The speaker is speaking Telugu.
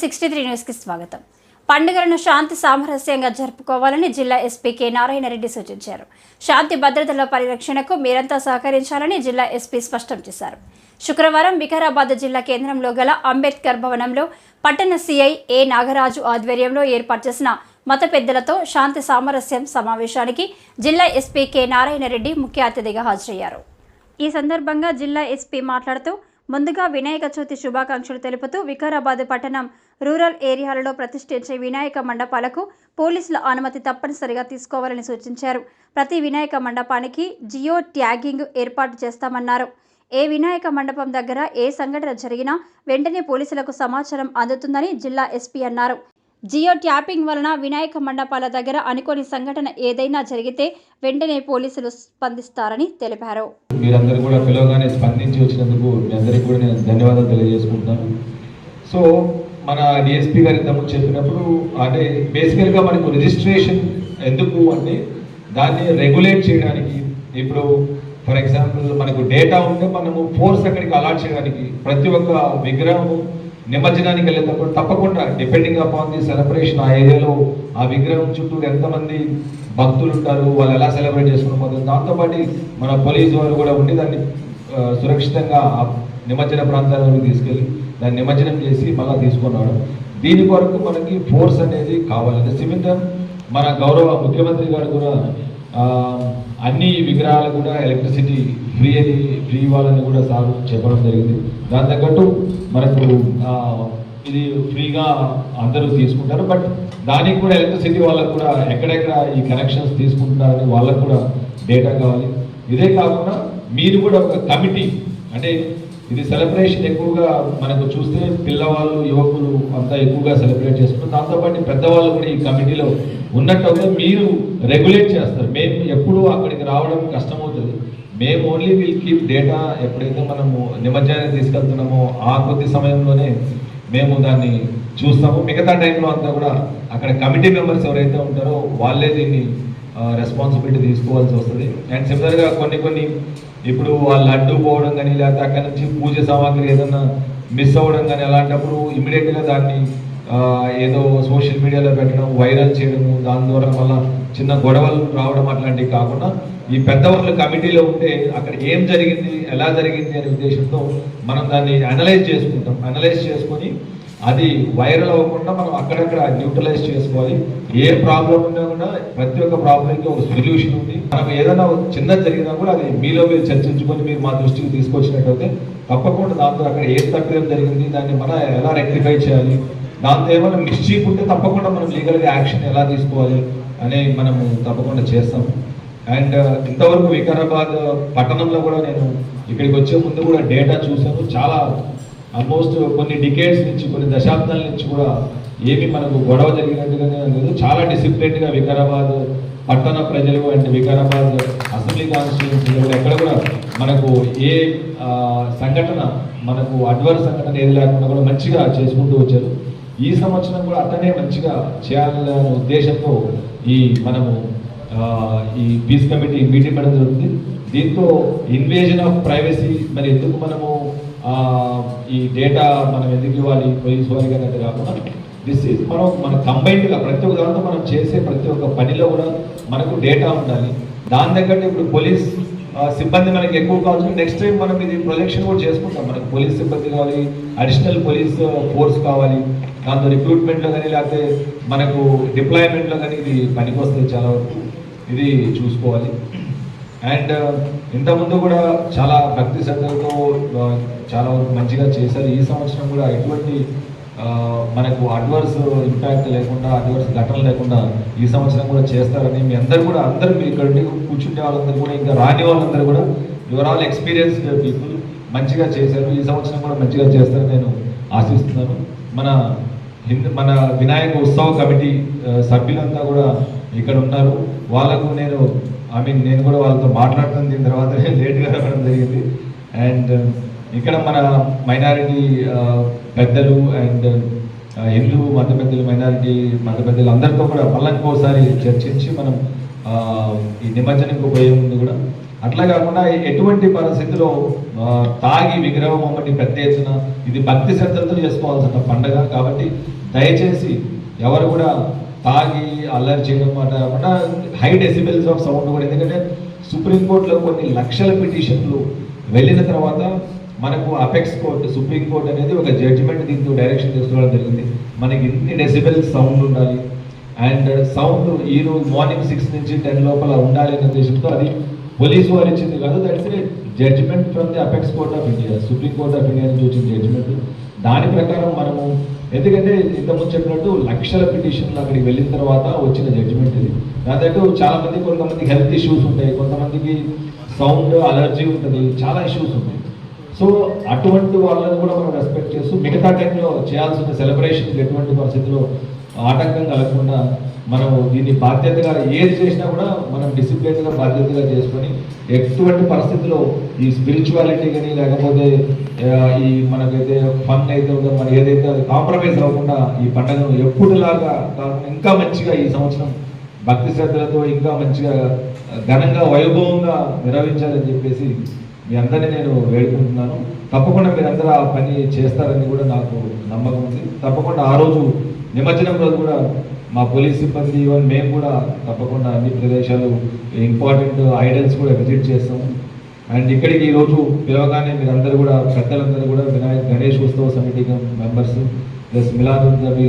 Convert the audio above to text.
సిక్స్టీ త్రీ న్యూస్కి స్వాగతం. పండుగలను శాంతి సామరస్యంగా జరుపుకోవాలని జిల్లా ఎస్పీ కె నారాయణరెడ్డి సూచించారు. శాంతి భద్రతల పరిరక్షణకు మీరంతా సహకరించాలని జిల్లా ఎస్పీ స్పష్టం చేశారు. శుక్రవారం వికారాబాద్ జిల్లా కేంద్రంలో గల అంబేద్కర్ భవనంలో పట్టణ సిఐ ఏ నాగరాజు ఆధ్వర్యంలో ఏర్పాటు చేసిన మత పెద్దలతో శాంతి సామరస్యం సమావేశానికి జిల్లా ఎస్పీ కె నారాయణరెడ్డి ముఖ్య అతిథిగా హాజరయ్యారు. ఈ సందర్భంగా జిల్లా ఎస్పీ మాట్లాడుతూ ముందుగా వినాయక చవితి శుభాకాంక్షలు తెలుపుతూ వికారాబాద్ పట్టణం రూరల్ ఏరియాలలో ప్రతిష్ఠించే వినాయక మండపాలకు పోలీసుల అనుమతి తప్పనిసరిగా తీసుకోవాలని సూచించారు. ప్రతి వినాయక మండపానికి జియో ట్యాగింగ్ ఏర్పాటు చేస్తామన్నారు. ఏ వినాయక మండపం దగ్గర ఏ సంఘటన జరిగినా వెంటనే పోలీసులకు సమాచారం అందుతుందని జిల్లా ఎస్పీ అన్నారు. జియో ట్యాపింగ్ వలన వినాయక మండపాల దగ్గర అనుకోని సంఘటన ఏదైనా జరిగితే వెంటనే పోలీసులు స్పందిస్తారని తెలిపారు. మీరందరూ కూడా పిలవగానే స్పందించి వచ్చినందుకు మీ అందరికీ కూడా నేను ధన్యవాదాలు తెలియజేసుకుంటున్నాను. సో మన డిఎస్పీ గారు తమ్ముడు చెప్పినప్పుడు అంటే బేసికల్గా మనకు రిజిస్ట్రేషన్ ఎందుకు అంటే దాన్ని రెగ్యులేట్ చేయడానికి ఇప్పుడు ఫర్ ఎగ్జాంపుల్ మనకు డేటా ఉంటే మనము ఫోర్స్ అక్కడికి అలాట్ చేయడానికి ప్రతి ఒక్క విగ్రహము నిమజ్జనానికి వెళ్ళేటప్పుడు తప్పకుండా డిపెండింగ్ అపాన్ ది సెలబ్రేషన్ ఆ ఏరియాలో ఆ విగ్రహం చుట్టూ ఎంతమంది భక్తులు ఉంటారు వాళ్ళు ఎలా సెలబ్రేట్ చేసుకుని పోతారు దాంతోపాటు మన పోలీసు వారు కూడా ఉండి దాన్ని సురక్షితంగా ఆ నిమజ్జన ప్రాంతాలకు తీసుకెళ్ళి దాన్ని నిమజ్జనం చేసి మళ్ళీ తీసుకున్నాడు దీని కొరకు మనకి ఫోర్స్ అనేది కావాలి అంటే మన గౌరవ ముఖ్యమంత్రి గారు కూడా అన్ని విగ్రహాలు కూడా ఎలక్ట్రిసిటీ ఫ్రీ అని ఫ్రీ ఇవ్వాలని కూడా సార్ చెప్పడం జరిగింది. దాని తగ్గట్టు మనకు ఇది ఫ్రీగా అందరూ తీసుకుంటారు. బట్ దానికి కూడా ఎలక్ట్రిసిటీ వాళ్ళకు కూడా ఎక్కడెక్కడ ఈ కనెక్షన్స్ తీసుకుంటున్నారని వాళ్ళకు కూడా డేటా కావాలి. ఇదే కాకుండా మీరు కూడా ఒక కమిటీ అంటే ఇది సెలబ్రేషన్ ఎక్కువగా మనకు చూస్తే పిల్లవాళ్ళు యువకులు అంతా ఎక్కువగా సెలబ్రేట్ చేసుకుంటారు దాంతోపాటు పెద్దవాళ్ళు కూడా ఈ కమిటీలో ఉన్నట్టయితే మీరు రెగ్యులేట్ చేస్తారు. మేము ఎప్పుడు అక్కడికి రావడం కష్టమవుతుంది. మేము ఓన్లీ విల్ కీప్ డేటా ఎప్పుడైతే మనము నిమజ్జనానికి తీసుకెళ్తున్నామో ఆ కొద్ది సమయంలోనే మేము దాన్ని చూస్తాము. మిగతా టైంలో అంతా కూడా అక్కడ కమిటీ మెంబర్స్ ఎవరైతే ఉంటారో వాళ్ళే దీన్ని రెస్పాన్సిబిలిటీ తీసుకోవాల్సి వస్తుంది. అండ్ సిమిలర్గా కొన్ని కొన్ని ఇప్పుడు వాళ్ళు అడ్డు పోవడం కానీ లేకపోతే అక్కడ నుంచి పూజ సామాగ్రి ఏదన్నా మిస్ అవ్వడం కానీ అలాంటప్పుడు ఇమీడియట్గా దాన్ని ఏదో సోషల్ మీడియాలో పెట్టడం వైరల్ చేయడము దాని ద్వారా వల్ల చిన్న గొడవలు రావడం అట్లాంటివి కాకుండా ఈ పెద్దవాళ్ళు కమిటీలో ఉంటే అక్కడ ఏం జరిగింది ఎలా జరిగింది అనే ఉద్దేశంతో మనం దాన్ని అనలైజ్ చేసుకుంటాం. అనలైజ్ చేసుకొని అది వైరల్ అవ్వకుండా మనం అక్కడక్కడ న్యూట్రలైజ్ చేసుకోవాలి. ఏ ప్రాబ్లం ఉన్నా కూడా ప్రతి ఒక్క ప్రాబ్లంకి ఒక సొల్యూషన్ ఉంది. మనం ఏదైనా చిన్న చిన్నది జరిగినా కూడా అది మీలో మీరు చర్చించుకొని మీరు మా దృష్టికి తీసుకొచ్చినట్టయితే తప్పకుండా దాంతో అక్కడ ఏ తప్పిదం జరిగింది దాన్ని మనం ఎలా రెక్టిఫై చేయాలి దాంతో ఏమైనా మిస్చీఫ్ ఉంటే తప్పకుండా మనం లీగల్గా యాక్షన్ ఎలా తీసుకోవాలి అని మనము తప్పకుండా చేస్తాం. అండ్ uh, ఇంతవరకు వికారాబాద్ పట్టణంలో కూడా నేను ఇక్కడికి వచ్చే ముందు కూడా డేటా చూశాను. చాలా ఆల్మోస్ట్ కొన్ని డికేట్స్ నుంచి కొన్ని దశాబ్దాల నుంచి కూడా ఏమి మనకు గొడవ జరిగినట్టుగానే లేదు. చాలా డిసిప్లిన్గా వికారాబాద్ పట్టణ ప్రజలు అండ్ వికారాబాద్ అసెంబ్లీ కాన్స్టిట్యూన్సీలో ఎక్కడ కూడా మనకు ఏ సంఘటన మనకు అడ్వర్స్ సంఘటన ఏది లేకుండా కూడా మంచిగా చేసుకుంటూ వచ్చారు. ఈ సంవత్సరం కూడా అతనే మంచిగా చేయాలనే ఉద్దేశంతో ఈ మనము ఈ పీస్ కమిటీ మీటింగ్ పెట్టడం జరుగుతుంది. దీంతో ఇన్వేజన్ ఆఫ్ ప్రైవసీ మరి ఎందుకు మనము ఈ డేటా మనం ఎందుకు ఇవ్వాలి? పోలీస్ వారికి అన్నట్టు కాకుండా దిస్ ఈజ్ మనం మన కంబైన్డ్గా ప్రతి ఒక్క దాంతో మనం చేసే ప్రతి ఒక్క పనిలో కూడా మనకు డేటా ఉండాలి. దాని దగ్గర ఇప్పుడు పోలీస్ సిబ్బంది మనకి ఎక్కువ కావచ్చు. నెక్స్ట్ టైం మనం ఇది ప్రొజెక్షన్ కూడా చేసుకుంటాం. మనకు పోలీస్ సిబ్బంది కావాలి అడిషనల్ పోలీస్ ఫోర్స్ కావాలి. దాంతో రిక్రూట్మెంట్లో కానీ లేకపోతే మనకు డిప్లాయ్మెంట్లో కానీ ఇది పనికి వస్తుంది చాలా వరకు ఇది చూసుకోవాలి. అండ్ ఇంతకుముందు కూడా చాలా భక్తి శ్రద్ధలతో చాలా వరకు మంచిగా చేశారు. ఈ సంవత్సరం కూడా ఎటువంటి మనకు అడ్వర్స్ ఇంపాక్ట్ లేకుండా అడ్వర్స్ ఘటనలు లేకుండా ఈ సంవత్సరం కూడా చేస్తారని మీ అందరు కూడా అందరూ మీ ఇక్కడ కూర్చుండే కూర్చుంటే వాళ్ళందరూ కూడా ఇంకా రాని వాళ్ళందరూ కూడా యువర్ ఆల్ ఎక్స్పీరియన్స్డ్ పీపుల్ మంచిగా చేశారు. ఈ సంవత్సరం కూడా మంచిగా చేస్తారని నేను ఆశిస్తున్నాను. మన హిందూ మన వినాయక ఉత్సవ కమిటీ సభ్యులంతా కూడా ఇక్కడ ఉన్నారు. వాళ్ళకు నేను ఐ మీన్ నేను కూడా వాళ్ళతో మాట్లాడుతున్న దీని తర్వాత లేట్గా రావడం జరిగింది. అండ్ ఇక్కడ మన మైనారిటీ పెద్దలు అండ్ హిందూ మత పెద్దలు మైనారిటీ మత పెద్దలు అందరితో కూడా మళ్ళీ చర్చించి మనం ఈ నిమజ్జనంకు పోయే ముందు కూడా. అట్లా కాకుండా ఎటువంటి పరిస్థితిలో తాగి విగ్రహం అమ్మటి పెద్ద ఎత్తున ఇది భక్తి శ్రద్ధలతో చేసుకోవాల్సిన పండగ కాబట్టి దయచేసి ఎవరు కూడా తాగి అల్లరి చేయడం మాట కాకుండా హై డెసిబెల్స్ ఆఫ్ సౌండ్ కూడా. ఎందుకంటే సుప్రీంకోర్టులో కొన్ని లక్షల పిటిషన్లు వెళ్ళిన తర్వాత మనకు అపెక్స్ కోర్ట్ సుప్రీం కోర్ట్ అనేది ఒక జడ్జిమెంట్ దీంతో డైరెక్షన్ తీసుకోవడం జరిగింది. మనకి ఇన్ని డెసిబెల్ సౌండ్ ఉండాలి. అండ్ సౌండ్ ఈ రోజు మార్నింగ్ సిక్స్ నుంచి టెన్ లోపల ఉండాలి అనే ఉద్దేశంతో అది పోలీసు వారు ఇచ్చింది కాదు that's a judgement from the apex court of India supreme court of India నుంచి వచ్చిన జడ్జిమెంట్ దాని ప్రకారం మనము ఎందుకంటే ఇంతకుముందు చెప్పినట్టు లక్షల పిటిషన్లు అక్కడికి వెళ్ళిన తర్వాత వచ్చిన జడ్జిమెంట్ ఇది. దాంతో చాలామంది కొంతమందికి హెల్త్ ఇష్యూస్ ఉంటాయి కొంతమందికి సౌండ్ అలర్జీ ఉంటుంది చాలా ఇష్యూస్ ఉంటాయి. సో అటువంటి వాళ్ళని కూడా మనం రెస్పెక్ట్ చేస్తూ మిగతా టైంలో చేయాల్సిన సెలబ్రేషన్స్ ఎటువంటి పరిస్థితుల్లో ఆటంకం కలగకుండా మనం దీన్ని బాధ్యతగా ఏది చేసినా కూడా మనం డిసిప్లిన్గా బాధ్యతగా చేసుకొని ఎటువంటి పరిస్థితిలో ఈ స్పిరిచువాలిటీ కానీ లేకపోతే ఈ మనకైతే ఫన్ అయితే ఉందో మనం ఏదైతే అది కాంప్రమైజ్ అవ్వకుండా ఈ పండుగను ఎప్పుడులాగా కాకుండా ఇంకా మంచిగా ఈ సంవత్సరం భక్తి శ్రద్ధలతో ఇంకా మంచిగా ఘనంగా వైభవంగా నిర్వహించాలని చెప్పేసి మీ అందరినీ నేను వేడుకుంటున్నాను. తప్పకుండా మీరందరూ ఆ పని చేస్తారని కూడా నాకు నమ్మకం ఉంది. తప్పకుండా ఆ రోజు నిమజ్జనం రోజు కూడా మా పోలీస్ సిబ్బంది ఈవెన్ మేము కూడా తప్పకుండా అన్ని ప్రదేశాలు ఇంపార్టెంట్ ఐడల్స్ కూడా విజిట్ చేస్తాము. అండ్ ఇక్కడికి ఈరోజు పిలవగానే మీరందరూ కూడా పెద్దలందరూ కూడా వినాయక్ గణేష్ ఉత్సవ సమితి మెంబర్స్ ప్లస్ మిలాద్ నబీ